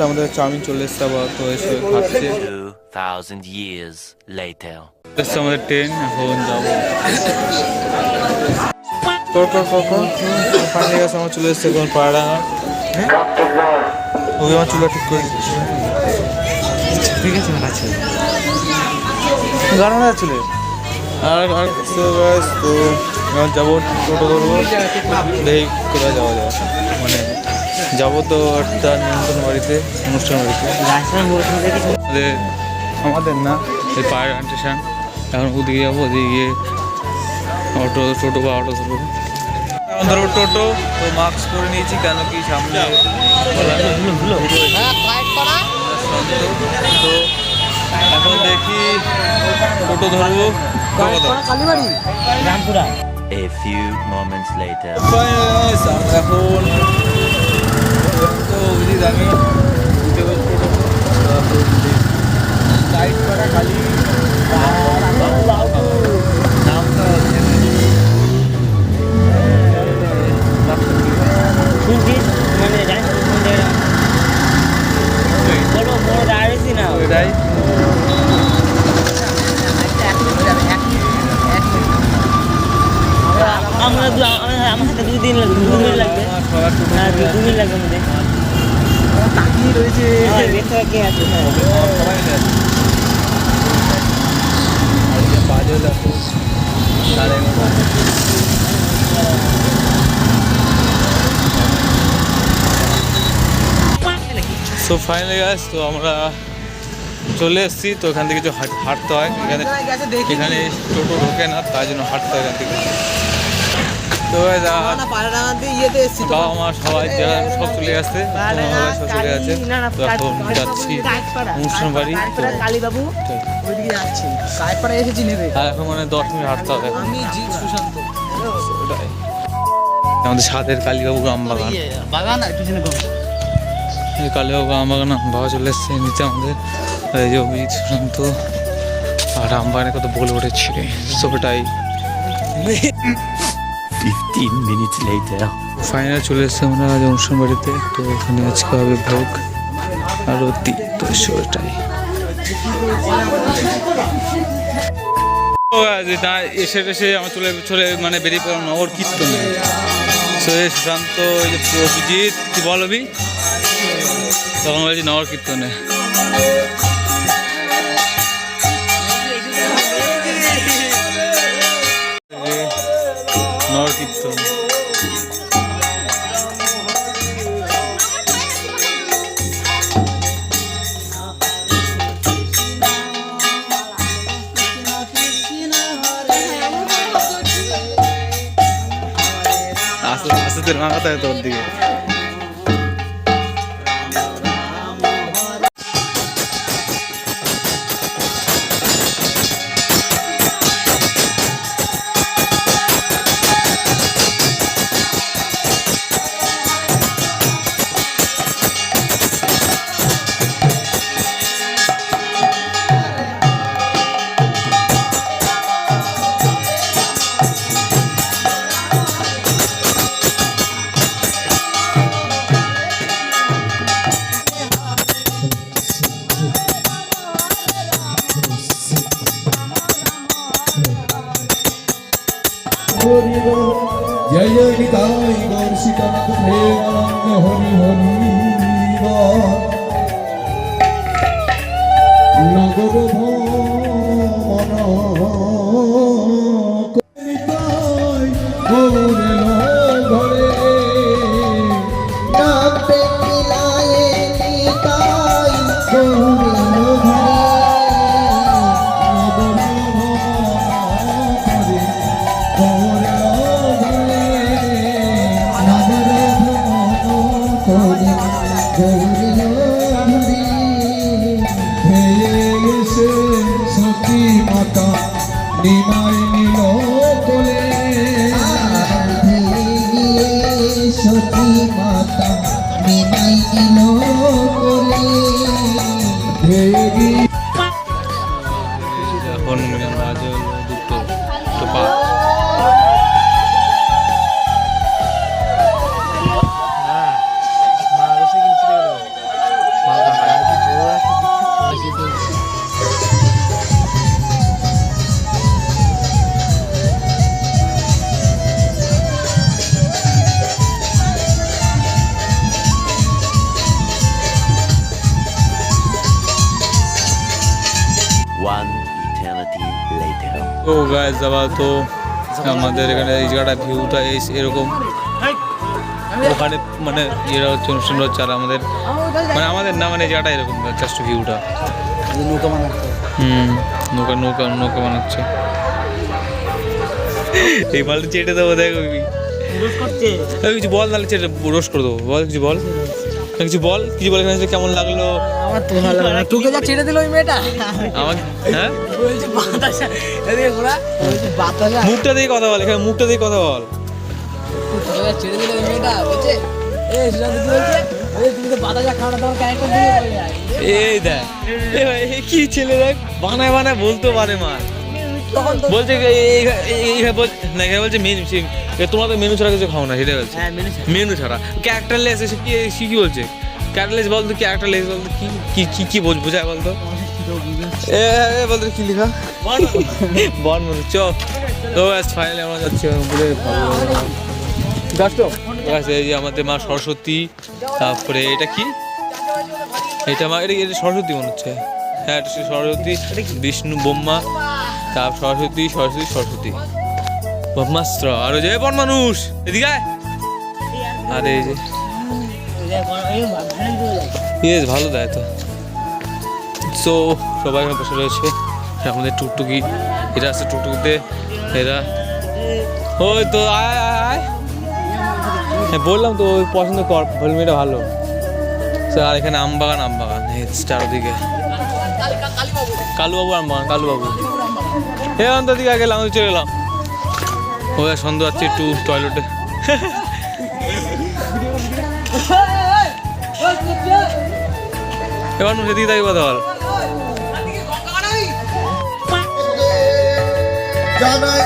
এসছে আমাদের চাউমিন চলে এসছে আবার তো এসে খাচ্ছে। 2,000 years later. এসছে আমাদের ট্রেন এখন যাব। কর কর কর কর। ফাইনালি গেছে আমার চলে এসছে এখন পাড়াডাঙ্গা ওই আমার চুলা ঠিক করে দিচ্ছি ঠিক আছে আছে। গান হয়ে যাচ্ছিলে আর আর তো ব্যাস তো যাব টোটো ধরবো। দেখি কোথায় যাওয়া যায়। মানে যাব তো একটা নিমন্ত্রণ বাড়িতে অনুষ্ঠান বাড়িতে। আমাদের আমাদের না এই পায়ের স্টেশন এখন ওদিকে যাব ওদিকে গিয়ে অটো টোটো বা অটো ধরবো। এখন ধরবো টোটো তো মাস্ক পরে নিয়েছি কেন কি সামনে তো এখন দেখি টোটো ধরবো। A few moments later. এখন বুঝি আমি উঠে বসবো লাইট করা খালি শুনছিস মানে বড় বড় না ওইটাই আমরা আমার সাথে দুই দিন লাগবে, দু মিনিট লাগবে। হ্যাঁ দু মিনিট লাগবে আমাদের। তাকিয়ে রয়েছে হ্যাঁ বেশি কে আছে হ্যাঁ সবাই আছে আজকে বাজে দেখো সাড়ে এগারোটা সো ফাইনালি গাছ তো আমরা চলে এসেছি তো এখান থেকে কিছু হাঁট- হাঁটতে হয় এখানে এখানে টোটো ঢোকে না তাই জন্য হাঁটতে হয় এখান থেকে তো বাবা মা সবাই যারা সব চলে আসছে সব চলে গেছে। তো এখন যাচ্ছি। অনুষ্ঠান বাড়ি কালীবাবু আর এখন মানে দশ মিনিট হাঁটতে হবে আমাদের ছাদের কালীবাবু আম বাগান বাগান কালীবাবু আম বাগান বাবা চলে এসছে নিচে আমাদের। আর এই যে অভিজিৎ সুশান্ত আর আম বাগানে কত বলে উঠেছিল সো 15 minutes later. ফাইনাল চলে এসেছে আমরা আজ অনুষ্ঠান বাড়িতে তো ওখানে আজকে হবে ভোগ আর অতি তো সেটাই ও এসে এসে আমার চলে চলে মানে বেরিয়ে পড়লাম নগর কীর্তনে। সুশান্ত অভিজিৎ কি বলবি তখন বলছি নগর কীর্তনে। আস্তে আস্তে তোর মাথাতে হয় তোর দিকে নগর ভ্রমণ Fatima গাছ যাওয়া তো আমাদের এখানে এই জায়গাটা ভিউটা এই এরকম। ওখানে মানে এরা হচ্ছে অনুষ্ঠান হচ্ছে আর আমাদের মানে আমাদের না মানে এই জায়গাটা এরকম জাস্ট ভিউটা নৌকা বানাতে হুম নৌকা নৌকা নৌকা বানাচ্ছে। এই মালটা চেটে দেবো দেখ। কিছু বল নাহলে চেটে রোস্ট করে দেবো। বল কিছু বল। কিছু বল? কিছু বল এখানে কেমন লাগল? আমার তো ভালো লাগে না। তোকে যা ছেড়ে দিল ওই মেয়েটা? আমাকে হ্যাঁ? বলছে বাতাসা। এদিকে ঘোরা। বলছে বাতাসা। মুখটা দিয়ে কথা বল এখানে মুখটা দিয়ে কথা বল। তোকে যা ছেড়ে দিল ওই মেয়েটা বলছে এ সুশান্ত কি বলছে? এই এই দেখ। কি ছেলে দেখ? বানায় বানায় বলতে পারে মার। তখন তো বলছে এখানে বলছে মেনু তোমরা তো মেনু ছাড়া কিছু খাও না সেটাই বলছে। হ্যাঁ মেনু ছাড়া। ক্যারেক্টারলেস এসে কি সে কি বলছে? ক্যারেক্টারলেস বলতো ক্যারেক্টারলেস বলতো কি কি কি কি বোঝ বোঝায় বলতো? এ বলতো কি লেখা? বন মনে চ। তো ব্যাস ফাইনালি আমরা যাচ্ছি এই যে আমাদের মা সরস্বতী তারপরে এটা কি? এটা মা এটা সরস্বতী মনে হচ্ছে। হ্যাঁ সরস্বতী বিষ্ণু ব্রহ্মা। তার সরস্বতী সরস্বতী সরস্বতী। ব্রহ্মাস্ত্র। আর যে বন মানুষ। এদিকে। আর এই যে ইয়েস ভালো দেয় তো। সো সবাই এখানে বসে রয়েছে। আমাদের টুকটুকি। এরা আছে টুকটুকিতে। এরা ওই তো, আয় আয় হ্যাঁ বললাম তো, ওই পছন্দ কর। ভলমিটা ভালো। আর এখানে আম বাগান আম বাগান স্টার দিকে কালুবাবু আমবাগান, কালুবাবু। হে অন্তর দিকে গেলাম আমি চলে এলাম। ও সন্ধ্যা যাচ্ছে একটু টয়লেটে এবার সেদিকে দিকে তাকে কথা বল। জানাই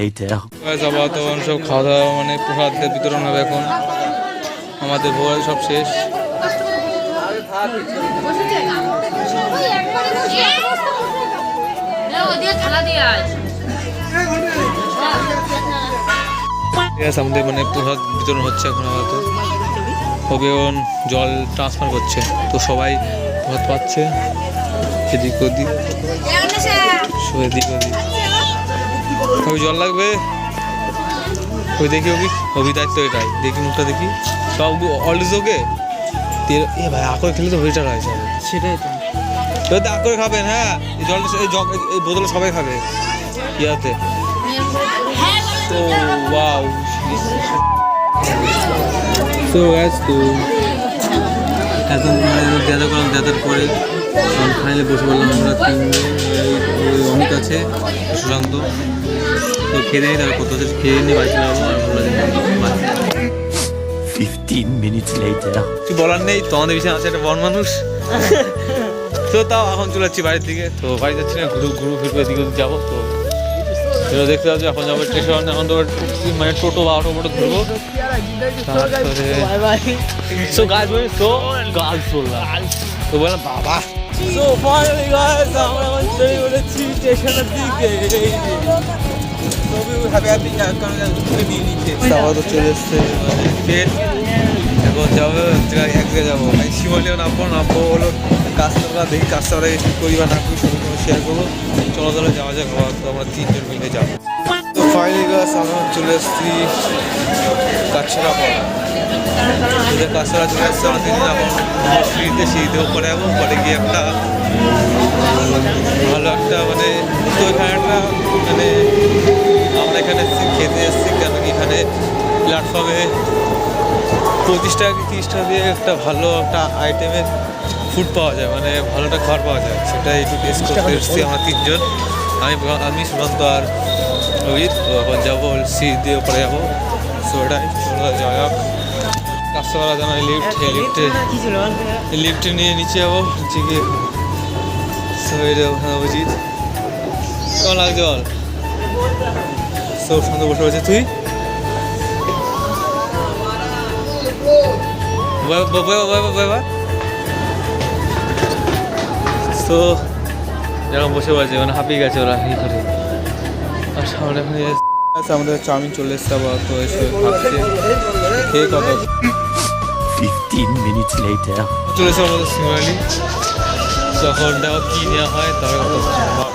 later. গাইস তখন সব খাওয়া দাওয়া মানে প্রসাদ বিতরণ হবে এখন। আমাদের ভোগ সব শেষ। আমাদের মানে প্রসাদ বিতরণ হচ্ছে এখন আপাতত। অভিয়ন জল ট্রান্সফার করছে। তো সবাই প্রসাদ পাচ্ছে। এদিক ওদিক। এদিক ওদিক। ওই জল লাগবে? ওই দেখি অভি অভি দায়িত্ব এটাই। দেখি মুখটা দেখি। সব অলরেডি ওকে এ ভাই আকর খেলে তো হইটার হয় সব সেটাই তো। এবার আকরে খাবেন হ্যাঁ? এই জলটা এই জগ এই বোতলে সবাই খাবে। ইয়াতে। তো ওয়াও তো গ্যাস তো এত গ্যাদার করলাম গ্যাদার করে ফাইনালি বসে বললাম আমরা তিনজন। অমিত আছে সুশান্ত। খেয়ে নিই তারপর কত খেয়ে নিয়ে বাড়ি চলে যাব আর আমরা 15 minutes later. কিছু বলার নেই তো আমাদের বিছানা আছে একটা বন মানুষ। তো তাও এখন চলে যাচ্ছি বাড়ির দিকে। তো বাড়ি যাচ্ছি না ঘুরু ঘুরু ফিরবো এদিকে যাব তো এবার দেখতে পাচ্ছি এখন যাব স্টেশন এখন তো মানে টোটো বা অটো মোটো ধরবো। সো গাছ বলি সো গার্লস বললাম। তো বললাম বাবা। সো ফাইনালি গাইস আমরা এখন চলে বলেছি স্টেশনের দিকে। তো চলে এসছে মানে ট্রেন এখন যাব এক জায়গায় এক জায়গায় যাব। শিমলিও নামবো নামবো হলো কাস্টমার দেখি কাস্টমার কি করি বা না করি সব শেয়ার করব। চলো চলো যাওয়া যাক আবার তো আমরা তিনজন মিলে যাব। তো ফাইনালি গাছ আমরা চলে এসেছি কাছড়া পর কাছড়া চলে এসছে আমরা তিনজন এখন সিঁড়িতে সিঁড়িতে উপরে যাব। উপরে গিয়ে একটা ভালো একটা মানে তো এখানে একটা মানে এখানে এসেছি খেতে এসেছি কেন কি এখানে প্ল্যাটফর্মে পঁচিশ টাকা কি তিরিশ টাকা দিয়ে একটা ভালো একটা আইটেমের ফুড পাওয়া যায় মানে ভালো একটা খাবার পাওয়া যায়। সেটা একটু টেস্ট করতে এসেছি আমরা তিনজন। আমি আমি সুমন্ত আর রোহিত তো এখন যাব সি দিয়ে ওপরে যাব। সো চলো যাওয়া যাক। কাস্টমার জানা লিফট লিফটে লিফটে নিয়ে নিচে যাব নিচে গিয়ে সো এটা ওখানে উচিত কেমন লাগছে বল। সব সুন্দর বসে বসে তুই? তো যখন বসে বসে মানে হাঁপিয়ে গেছে ওরা এই করে। আর সামনে আমাদের চাউমিন চলে এসছে আবার তো এসে ভাবছে খেয়ে কত 15 minutes later. চলে এসে আমাদের সিমালি যখন দেখো কী নেওয়া হয় তারপর